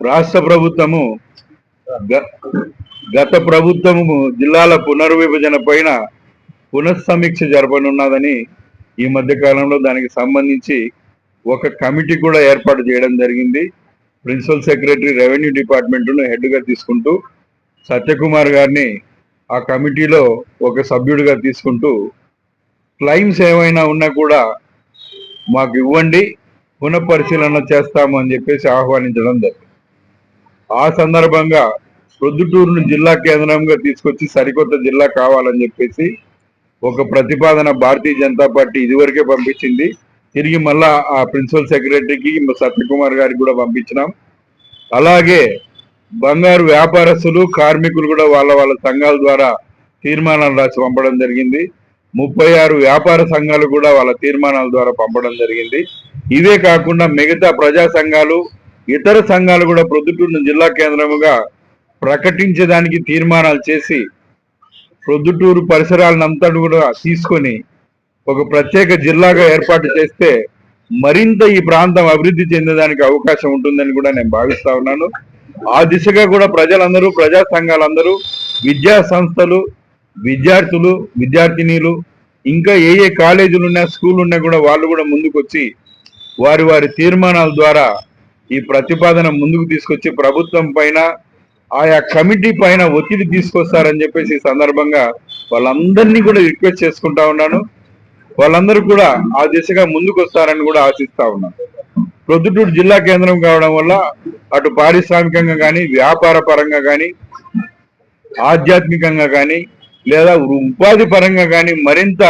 రాష్ట్ర ప్రభుత్వము గ- గత ప్రభుత్వము జిల్లాల పునర్విభజన పైన పునఃసమీక్ష జరపనున్నదని ఈ మధ్య కాలంలో దానికి సంబంధించి ఒక కమిటీ కూడా ఏర్పాటు చేయడం జరిగింది. ప్రిన్సిపల్ సెక్రటరీ రెవెన్యూ డిపార్ట్మెంట్ను హెడ్గా తీసుకుంటూ సత్యకుమార్ గారిని ఆ కమిటీలో ఒక సభ్యుడిగా తీసుకుంటూ క్లైమ్స్ ఏమైనా ఉన్నా కూడా మాకు ఇవ్వండి పునఃపరిశీలన చేస్తాము అని చెప్పేసి ఆహ్వానించడం జరిగింది. ఆ సందర్భంగా ప్రొద్దుటూరును జిల్లా కేంద్రంగా తీసుకొచ్చి సరికొత్త జిల్లా కావాలని చెప్పేసి ఒక ప్రతిపాదన భారతీయ జనతా పార్టీ ఇదివరకే పంపించింది. తిరిగి మళ్ళా ఆ ప్రిన్సిపల్ సెక్రటరీకి సత్యకుమార్ గారికి కూడా పంపించినాం. అలాగే బంగారు వ్యాపారస్తులు కార్మికులు కూడా వాళ్ళ వాళ్ళ సంఘాల ద్వారా తీర్మానాలు రాసి పంపడం జరిగింది. ముప్పై ఆరు వ్యాపార సంఘాలు కూడా వాళ్ళ తీర్మానాల ద్వారా పంపడం జరిగింది. ఇవే కాకుండా మిగతా ప్రజా సంఘాలు ఇతర సంఘాలు కూడా ప్రొద్దుటూరు జిల్లా కేంద్రముగా ప్రకటించడానికి తీర్మానాలు చేసి ప్రొద్దుటూరు పరిసరాలనంతా కూడా తీసుకొని ఒక ప్రత్యేక జిల్లాగా ఏర్పాటు చేస్తే మరింత ఈ ప్రాంతం అభివృద్ధి చెందడానికి అవకాశం ఉంటుందని కూడా నేను భావిస్తా ఉన్నాను. ఆ దిశగా కూడా ప్రజలందరూ ప్రజా సంఘాలందరూ విద్యా సంస్థలు విద్యార్థులు విద్యార్థినీలు ఇంకా ఏ ఏ కాలేజీలు ఉన్నా స్కూల్ ఉన్నా కూడా వాళ్ళు కూడా ముందుకొచ్చి వారి వారి తీర్మానాల ద్వారా ఈ ప్రతిపాదన ముందుకు తీసుకొచ్చి ప్రభుత్వం పైన ఆయా కమిటీ పైన ఒత్తిడి తీసుకొస్తారని చెప్పేసి ఈ సందర్భంగా వాళ్ళందరినీ కూడా రిక్వెస్ట్ చేసుకుంటా ఉన్నాను. వాళ్ళందరూ కూడా ఆ దిశగా ముందుకు వస్తారని కూడా ఆశిస్తా ఉన్నాను. ప్రొద్దుటూరు జిల్లా కేంద్రం కావడం వల్ల అటు పారిశ్రామికంగా కానీ వ్యాపార పరంగా కానీ ఆధ్యాత్మికంగా కానీ లేదా ఉపాధి పరంగా కానీ మరింత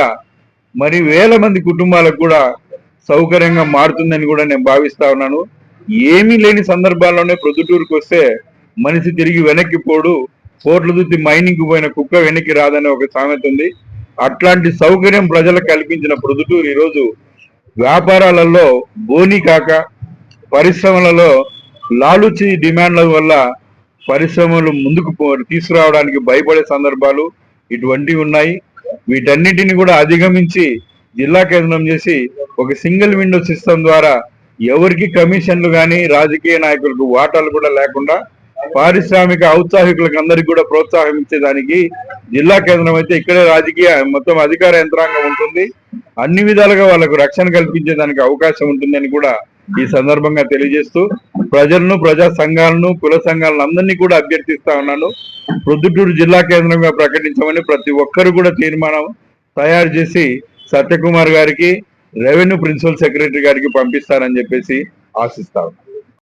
మరి వేల మంది కుటుంబాలకు కూడా సౌకర్యంగా మారుతుందని కూడా నేను భావిస్తా ఉన్నాను. ఏమీ లేని సందర్భాల్లోనే ప్రొద్దుటూరుకు వస్తే మనిషి తిరిగి వెనక్కి పోడు. పోట్లు దుత్తి మైనింగ్కి పోయిన కుక్క వెనక్కి రాదనే ఒక సామెత ఉంది. అట్లాంటి సౌకర్యం ప్రజలకు కల్పించిన ప్రొద్దుటూరు ఈరోజు వ్యాపారాలలో బోని కాక పరిశ్రమలలో లాలుచి డిమాండ్ల వల్ల పరిశ్రమలు ముందుకు తీసుకురావడానికి భయపడే సందర్భాలు ఇటువంటివి ఉన్నాయి. వీటన్నిటిని కూడా అధిగమించి జిల్లా కేంద్రం చేసి ఒక సింగిల్ విండో సిస్టమ్ ద్వారా ఎవరికి కమిషన్లు కానీ రాజకీయ నాయకులకు వాటాలు కూడా లేకుండా పారిశ్రామిక ఔత్సాహికులకు అందరికి కూడా ప్రోత్సాహం ఇచ్చేదానికి జిల్లా కేంద్రం అయితే ఇక్కడే రాజకీయ మొత్తం అధికార యంత్రాంగం ఉంటుంది. అన్ని విధాలుగా వాళ్ళకు రక్షణ కల్పించేదానికి అవకాశం ఉంటుందని కూడా ఈ సందర్భంగా తెలియజేస్తూ ప్రజలను ప్రజా సంఘాలను కుల సంఘాలను అందరినీ కూడా అభ్యర్థిస్తా ఉన్నాను. ప్రొద్దుటూరు జిల్లా కేంద్రంగా ప్రకటించమని ప్రతి ఒక్కరు కూడా తీర్మానం తయారు చేసి సత్యకుమార్ గారికి రెవెన్యూ ప్రిన్సిపల్ సెక్రటరీ గారికి పంపిస్తారని చెప్పేసి ఆశిస్తా